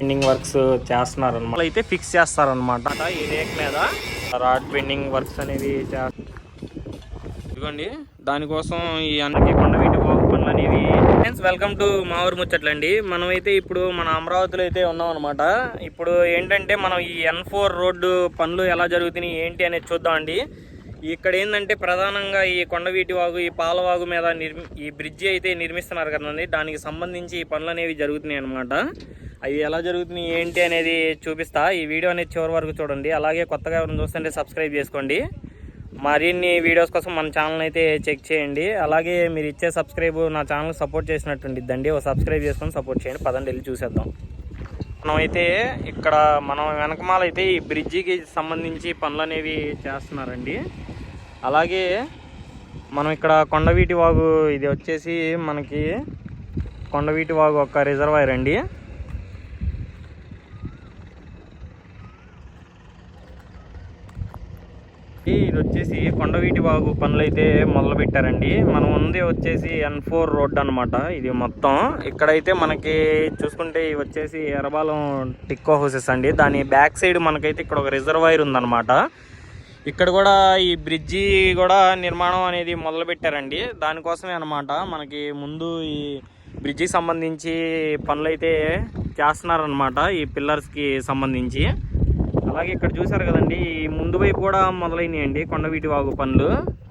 Pending works చేస్తున్నారు అనమాట అయితే ఫిక్స్ చేస్తారనమాట ఈ రేక్ మీద రాడ్ పెండింగ్ వర్క్స్ అనేది చేస్తారు ఇదిగోండి దానికోసం ఈ అన్నకి కొండ వీటి పనులు అనేవి ఫ్రెండ్స్ వెల్కమ్ టు మా ఊరు ముచ్చట్లండి. మనమైతే ఇప్పుడు మన అమరావతిలో అయితే ఉన్నాం అనమాట ఇప్పుడు ఏంటంటే మనం ఈ ఎన్ ఫోర్ రోడ్డు పనులు ఎలా జరుగుతున్నాయి ఏంటి అనేది చూద్దామండి. ఇక్కడ ఏంటంటే ప్రధానంగా ఈ కొండవీటి వాగు ఈ పాలవాగు మీద నిర్మి ఈ బ్రిడ్జి అయితే నిర్మిస్తున్నారు కదండి. దానికి సంబంధించి ఈ పనులు అనేవి జరుగుతున్నాయి అనమాట అవి ఎలా జరుగుతున్నాయి ఏంటి అనేది చూపిస్తా. ఈ వీడియో అనేది చివరి వరకు చూడండి. అలాగే కొత్తగా ఎవరిని చూస్తుంటే సబ్స్క్రైబ్ చేసుకోండి. మరిన్ని వీడియోస్ కోసం మన ఛానల్ అయితే చెక్ చేయండి. అలాగే మీరు ఇచ్చే సబ్స్క్రైబ్ నా ఛానల్ సపోర్ట్ చేసినట్టుండిద్దండి ఒక సబ్స్క్రైబ్ చేసుకొని సపోర్ట్ చేయండి. పదండి వెళ్ళి చూసేద్దాం. మనం అయితే ఇక్కడ మనం వెనకమాల అయితే ఈ బ్రిడ్జికి సంబంధించి పనులు అనేవి చేస్తున్నారండి. అలాగే మనం ఇక్కడ కొండవీటి వాగు ఇది వచ్చేసి మనకి కొండవీటి వాగు ఒక రిజర్వాయర్ అండి. ఇది వచ్చేసి కొండవీటి వాగు పనులైతే మొదలుపెట్టారండి. మొదలు పెట్టారండి మనం ఉంది వచ్చేసి ఎన్ ఫోర్ రోడ్ అనమాట ఇది మొత్తం ఇక్కడైతే మనకి చూసుకుంటే ఇవి వచ్చేసి ఎర్రబాలెం టిక్కో హౌసెస్ అండి. దాని బ్యాక్ సైడ్ మనకైతే ఇక్కడ ఒక రిజర్వాయర్ ఉందన్నమాట. ఇక్కడ కూడా ఈ బ్రిడ్జి కూడా నిర్మాణం అనేది మొదలు పెట్టారండి దానికోసమే అనమాట మనకి ముందు ఈ బ్రిడ్జికి సంబంధించి పనులు అయితే చేస్తున్నారనమాట ఈ పిల్లర్స్కి సంబంధించి. అలాగే ఇక్కడ చూసారు కదండి ఈ ముందు వైపు కూడా మొదలైనాయండి కొండవీటి వాగు పనులు.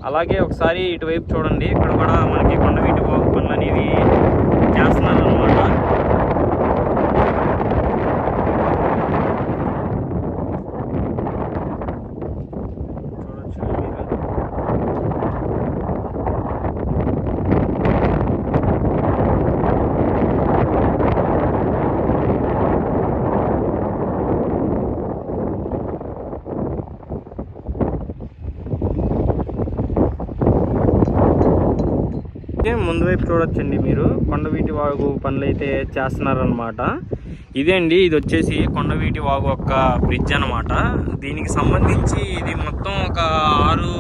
అలాగే ఒకసారి ఇటువైపు చూడండి ఇక్కడ కూడా మనకి కొండవీటి వాగు పనులు అనేవి చేస్తున్నారు అనమాట చూడొచ్చు మీరు ఇదే ముందు వైపు చూడొచ్చండి మీరు. కొండవీటి వాగు పనులు అయితే చేస్తున్నారనమాట ఇదే అండి ఇది వచ్చేసి కొండవీటి వాగు ఒక బ్రిడ్జ్ అనమాట దీనికి సంబంధించి ఇది మొత్తం ఒక ఆరు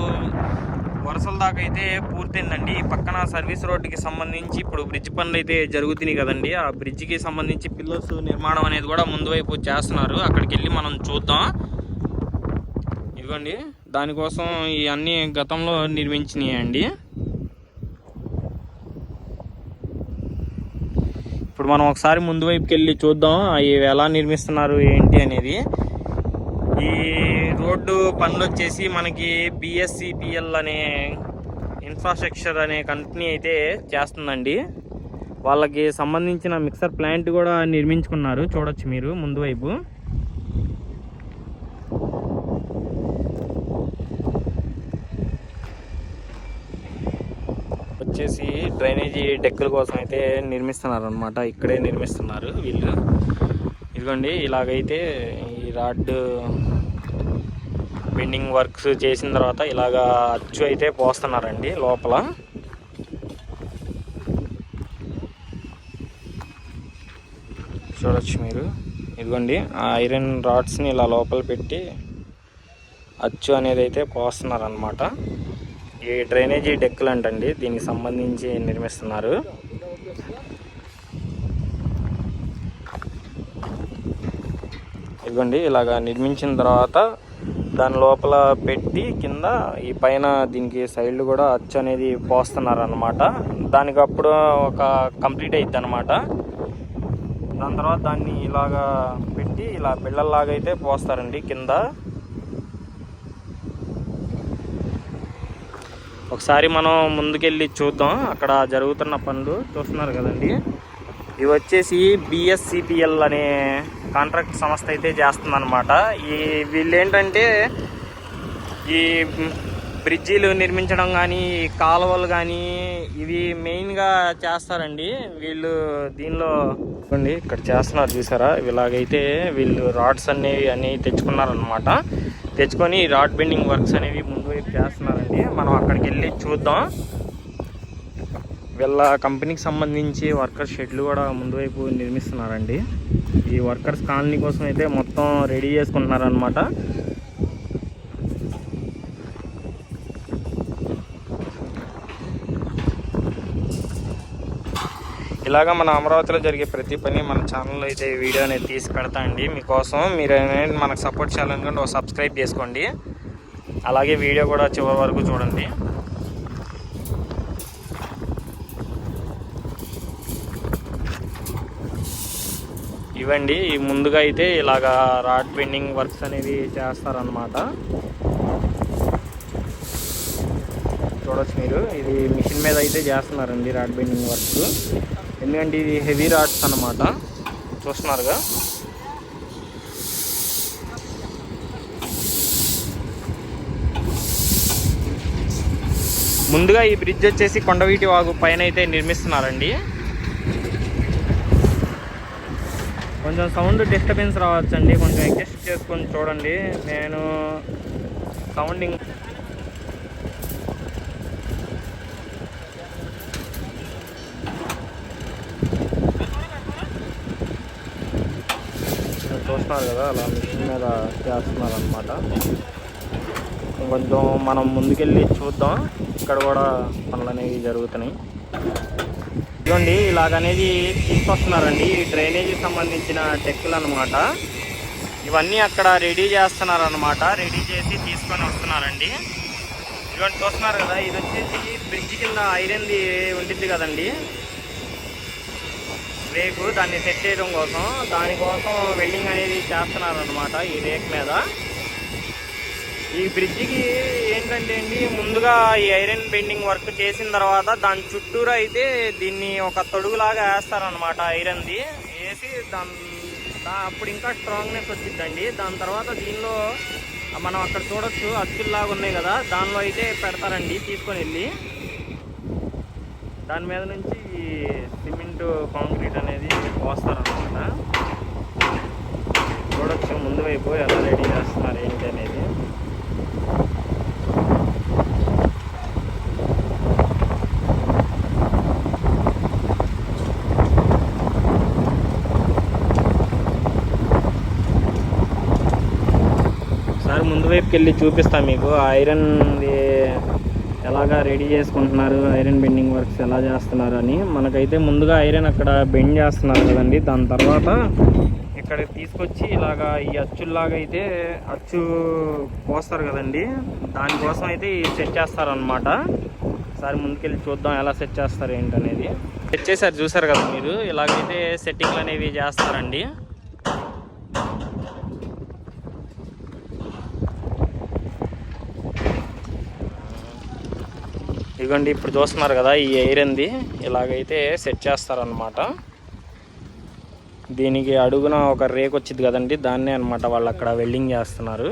వరుసల దాకా అయితే పూర్తయిందండి. పక్కన సర్వీస్ రోడ్డుకి సంబంధించి ఇప్పుడు బ్రిడ్జ్ పనులు అయితే జరుగుతున్నాయి కదండి. ఆ బ్రిడ్జ్కి సంబంధించి పిల్లర్స్ నిర్మాణం అనేది కూడా ముందు వైపు చేస్తున్నారు. అక్కడికి వెళ్ళి మనం చూద్దాం. ఇదిగోండి దానికోసం ఈ అన్ని గతంలో నిర్మించినాయి అండి ఇప్పుడు మనం ఒకసారి ముందు వైపుకి వెళ్ళి చూద్దాం అవి ఎలా నిర్మిస్తున్నారు ఏంటి అనేది. ఈ రోడ్డు పనులు వచ్చేసి మనకి బిఎస్సిపిఎల్ అనే ఇన్ఫ్రాస్ట్రక్చర్ అనే కంపెనీ అయితే చేస్తుందండి. వాళ్ళకి సంబంధించిన మిక్సర్ ప్లాంట్ కూడా నిర్మించుకున్నారు చూడొచ్చు మీరు ముందు వైపు. వచ్చేసి డ్రైనేజీ డెక్కుల కోసం అయితే నిర్మిస్తున్నారు అనమాట ఇక్కడే నిర్మిస్తున్నారు వీళ్ళు. ఇదిగోండి ఇలాగైతే ఈ రాడ్ బెండింగ్ వర్క్స్ చేసిన తర్వాత ఇలాగా అచ్చు అయితే పోస్తున్నారండి లోపల. చూడొచ్చు మీరు. ఇదిగోండి ఆ ఐరన్ రాడ్స్ని ఇలా లోపల పెట్టి అచ్చు అనేది అయితే పోస్తున్నారు అనమాట ఈ డ్రైనేజీ డెక్కులు అంటండి దీనికి సంబంధించి నిర్మిస్తున్నారు. ఇదిగోండి ఇలాగా నిర్మించిన తర్వాత దాని లోపల పెట్టి కింద ఈ పైన దీనికి సైడ్ కూడా అచ్చు అనేది పోస్తున్నారు అనమాట దానికి అప్పుడు ఒక కంప్లీట్ అయిద్ది అనమాట దాని తర్వాత దాన్ని ఇలాగా పెట్టి ఇలా బిళ్ళల్లాగా అయితే పోస్తారండి కింద. ఒకసారి మనం ముందుకెళ్ళి చూద్దాం. అక్కడ జరుగుతున్న పనులు చూస్తున్నారు కదండి. ఇవి వచ్చేసి బిఎస్సిపిఎల్ అనే కాంట్రాక్ట్ సంస్థ అయితే చేస్తుందన్నమాట. ఈ వీళ్ళు ఏంటంటే ఈ బ్రిడ్జీలు నిర్మించడం కానీ కాలువలు కానీ ఇవి మెయిన్గా చేస్తారండి. వీళ్ళు దీనిలో చూడండి ఇక్కడ చేస్తున్నారు చూసారా? ఇలాగైతే వీళ్ళు రాడ్స్ అనేవి అన్నీ తెచ్చుకున్నారనమాట తెచ్చుకొని రాడ్ బెండింగ్ వర్క్స్ అనేవి ముందు వైపు చేస్తున్నారండి. మనం అక్కడికి వెళ్ళి చూద్దాం. వీళ్ళ కంపెనీకి సంబంధించి వర్కర్ షెడ్లు కూడా ముందు వైపు నిర్మిస్తున్నారండి. ఈ వర్కర్స్ కాలనీ కోసం అయితే మొత్తం రెడీ చేసుకుంటున్నారనమాట ఇలాగా మన అమరావతిలో జరిగే ప్రతి పని మన ఛానల్లో అయితే వీడియో అనేది తీసి పెడతా అండి. మీకోసం మీరు మనకు సపోర్ట్ చేయాలనుకుంటే ఒక సబ్స్క్రైబ్ చేసుకోండి. అలాగే వీడియో కూడా చివరి వరకు చూడండి. ఇవ్వండి ముందుగా అయితే ఇలాగా రాడ్ బెండింగ్ వర్క్స్ అనేది చేస్తారనమాట చూడొచ్చు మీరు ఇది మిషన్ మీద అయితే చేస్తున్నారండి రాడ్ బెండింగ్ వర్క్ ఎందుకంటే ఇది హెవీ రాడ్స్ అన్నమాట. చూస్తున్నారుగా? ముందుగా ఈ బ్రిడ్జ్ వచ్చేసి కొండవీటి వాగు పైన అయితే నిర్మిస్తున్నారండి. కొంచెం సౌండ్ డిస్టర్బెన్స్ రావచ్చండి. కొంచెం అడ్జస్ట్ చేసుకొని చూడండి. నేను సౌండింగ్ చూస్తున్నారు కదా అలా మిషన్ మీద చేస్తున్నారు అనమాట కొంచెం మనం ముందుకెళ్ళి చూద్దాం. ఇక్కడ కూడా పనులు అనేవి జరుగుతున్నాయి. ఇదిగోండి ఇలాగనేది తీసుకొస్తున్నారండి. ఈ డ్రైనేజీకి సంబంధించిన టెక్కులు అనమాట ఇవన్నీ అక్కడ రెడీ చేస్తున్నారు అనమాట రెడీ చేసి తీసుకొని వస్తున్నారండి. ఇదిగోండి చూస్తున్నారు కదా ఇది వచ్చేసి బ్రిడ్జ్ కింద ఐరన్ది ఉండిద్ది కదండి. రేకు దాన్ని సెట్ చేయడం కోసం. దానికోసం వెల్డింగ్ అనేది చేస్తున్నారు అనమాట ఈ రేక్ మీద. ఈ బ్రిడ్జికి ఏంటంటే అండి ముందుగా ఈ ఐరన్ బెండింగ్ వర్క్ చేసిన తర్వాత దాని చుట్టూరు అయితే దీన్ని ఒక తొడుగులాగా వేస్తారనమాట ఐరన్ది. వేసి దాని దా- అప్పుడు ఇంకా స్ట్రాంగ్నెస్ వచ్చిందండి దాని తర్వాత దీనిలో మనం అక్కడ చూడొచ్చు అచ్చుల్లాగా ఉన్నాయి కదా దానిలో అయితే పెడతారండి తీసుకొని వెళ్ళి. దాని మీద నుంచి ఈ సిమెంట్ కాంక్రీట్ అనేది పోస్తారనమాట చూడొచ్చు ముందు వైపు ఎలా రెడీ చేస్తున్నారు ఏంటి అనేది తీసుకెళ్ళి వెళ్ళి చూపిస్తాను మీకు ఐరన్ ఎలాగా రెడీ చేసుకుంటున్నారు? ఐరన్ బెండింగ్ వర్క్స్ ఎలా చేస్తున్నారు అని. మనకైతే ముందుగా ఐరన్ అక్కడ బెండ్ చేస్తున్నారు కదండి. దాని తర్వాత ఇక్కడ తీసుకొచ్చి ఇలాగా ఈ అచ్చుల్లాగా అయితే అచ్చు పోస్తారు కదండి. దానికోసం అయితే సెట్ చేస్తారనమాట ఒకసారి ముందుకెళ్ళి చూద్దాం ఎలా సెట్ చేస్తారు ఏంటనేది. సెట్ చేశారు చూసారు కదా మీరు? ఇలాగైతే సెట్టింగ్లు అనేవి చేస్తారండి. ఇదిగోండి ఇప్పుడు చూస్తున్నారు కదా ఈ ఐరన్ది ఇలాగైతే సెట్ చేస్తారనమాట దీనికి అడుగున ఒక రేక్ వచ్చింది కదండి దాన్నే అనమాట వాళ్ళు అక్కడ వెల్డింగ్ చేస్తున్నారు.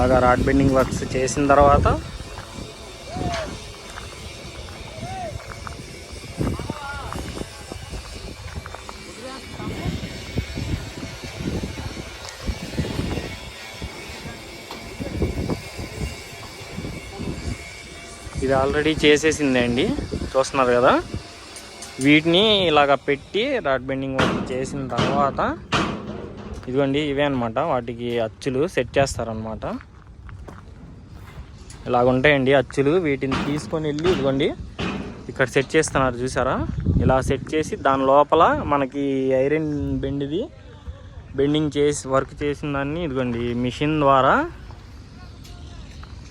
ఇలాగా రాడ్ బెండింగ్ వర్క్స్ చేసిన తర్వాత ఇది ఆల్రెడీ చేసేసిందే అండి. చూస్తున్నారు కదా? వీటిని ఇలాగ పెట్టి రాడ్ బెండింగ్ వర్క్ చేసిన తర్వాత ఇదిగోండి ఇవే అనమాట వాటికి అచ్చులు సెట్ చేస్తారనమాట ఇలాగ ఉంటాయండి అచ్చులు. వీటిని తీసుకొని వెళ్ళి ఇదిగోండి ఇక్కడ సెట్ చేస్తున్నారు చూసారా? ఇలా సెట్ చేసి దాని లోపల మనకి ఐరన్ బెండ్ది బెండింగ్ చేసి వర్క్ చేసిన దాన్ని ఇదిగోండి మిషన్ ద్వారా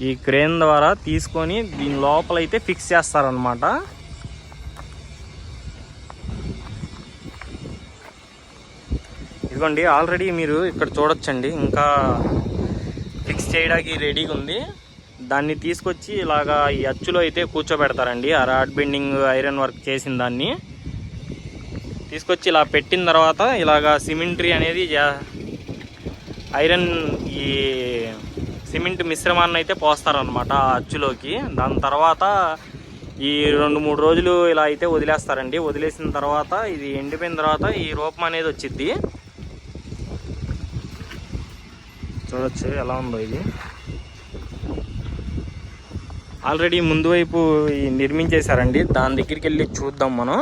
ఈ క్రేన్ ద్వారా తీసుకొని దీని లోపల అయితే ఫిక్స్ చేస్తారనమాట ఇదిగోండి ఆల్రెడీ మీరు ఇక్కడ చూడొచ్చండి. ఇంకా ఫిక్స్ చేయడానికి రెడీగా ఉంది దాన్ని తీసుకొచ్చి ఇలాగా ఈ అచ్చులో అయితే కూర్చోబెడతారండి. ఆ రాడ్ బెండింగ్ ఐరన్ వర్క్ చేసిన దాన్ని. తీసుకొచ్చి ఇలా పెట్టిన తర్వాత ఇలాగా సిమెంట్రీ అనేది ఐరన్ ఈ సిమెంట్ మిశ్రమాన్ని అయితే పోస్తారనమాట ఆ అచ్చులోకి. దాని తర్వాత ఈ రెండు మూడు రోజులు ఇలా అయితే వదిలేస్తారండి. వదిలేసిన తర్వాత ఇది ఎండిపోయిన తర్వాత ఈ రూపం అనేది వచ్చిద్ది. చూడొచ్చు ఎలా ఉందో ఇది. ఆల్రెడీ ముందు వైపు నిర్మించేశారండి. దాని దగ్గరికి వెళ్ళి చూద్దాం మనం.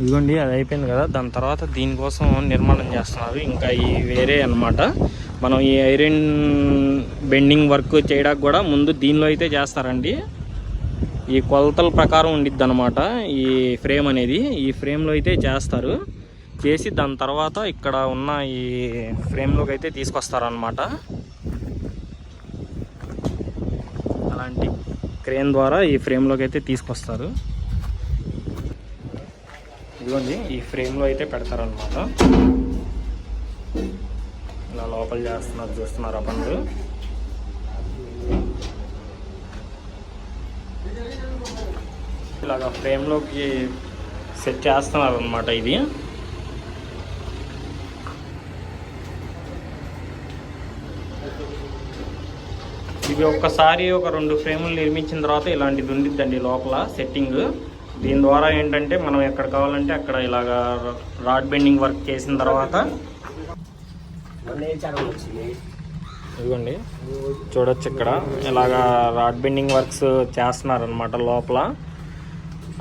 ఇదిగోండి అది అయిపోయింది కదా. దాని తర్వాత దీనికోసం నిర్మాణం చేస్తున్నారు. ఇంకా ఈ వేరే అన్నమాట. మనం ఈ ఐరన్ బెండింగ్ వర్క్ చేయడానికి కూడా ముందు దీనిలో అయితే చేస్తారండి. ఈ కొలతల ప్రకారం ఉండిద్ది అనమాట ఈ ఫ్రేమ్ అనేది. ఈ ఫ్రేమ్లో అయితే చేస్తారు. చేసి దాని తర్వాత ఇక్కడ ఉన్న ఈ ఫ్రేమ్లోకి అయితే తీసుకొస్తారనమాట అలాంటి క్రేన్ ద్వారా ఈ ఫ్రేమ్లోకి అయితే తీసుకొస్తారు. ఇదిగోండి ఈ ఫ్రేమ్లో అయితే పెడతారనమాట ఇలా లోపల చేస్తున్నారు చూస్తున్నారు ఆ పనులు. ఇలాగా ఫ్రేమ్లోకి సెట్ చేస్తున్నారు అనమాట ఇది ఇవి ఒక్కసారి ఒక రెండు ఫ్రేములు నిర్మించిన తర్వాత ఇలాంటిది ఉండిద్దండి లోపల సెట్టింగ్. దీని ద్వారా ఏంటంటే మనం ఎక్కడ కావాలంటే అక్కడ ఇలాగా రాడ్ బెండింగ్ వర్క్ చేసిన తర్వాత ఇదిగోండి చూడొచ్చు ఇక్కడ. ఇలాగా రాడ్ బెండింగ్ వర్క్స్ చేస్తున్నారు అనమాట లోపల.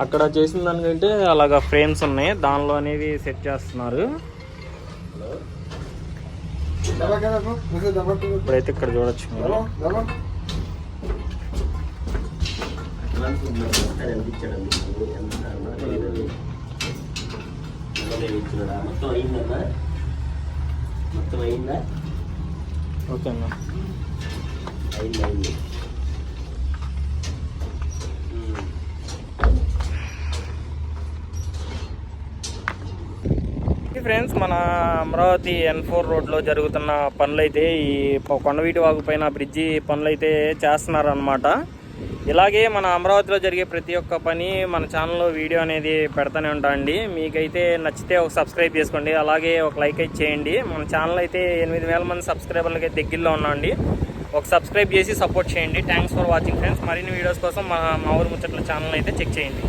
అక్కడ చేసిన దానికంటే అలాగా ఫ్రేమ్స్ ఉన్నాయి. దానిలో అనేది సెట్ చేస్తున్నారు. ఇప్పుడైతే ఇక్కడ చూడొచ్చు మీరు. మొత్తం అయిందన్నా మొత్తం అయిందా? ఓకే అన్న. అయింది? అయింది. ఫ్రెండ్స్ మన అమరావతి ఎన్ ఫోర్ రోడ్లో జరుగుతున్న పనులైతే ఈ కొండవీటి వాగు పైన బ్రిడ్జి పనులైతే చేస్తున్నారనమాట చేస్తున్నారు అనమాట ఇలాగే మన అమరావతిలో జరిగే ప్రతి ఒక్క పని మన ఛానల్లో వీడియో అనేది పెడతానే ఉంటామండి మీకైతే నచ్చితే ఒక సబ్స్క్రైబ్ చేసుకోండి. అలాగే ఒక లైక్ అయితే చేయండి. మన ఛానల్ అయితే ఎనిమిది వేల మంది సబ్స్క్రైబర్లకి దగ్గరలో ఉన్నాండి ఒక సబ్స్క్రైబ్ చేసి సపోర్ట్ చేయండి. థ్యాంక్స్ ఫర్ వాచింగ్ ఫ్రెండ్స్ మరిన్ని వీడియోస్ కోసం మా మా ఊరు ముచ్చట్ల ఛానల్ అయితే చెక్ చేయండి.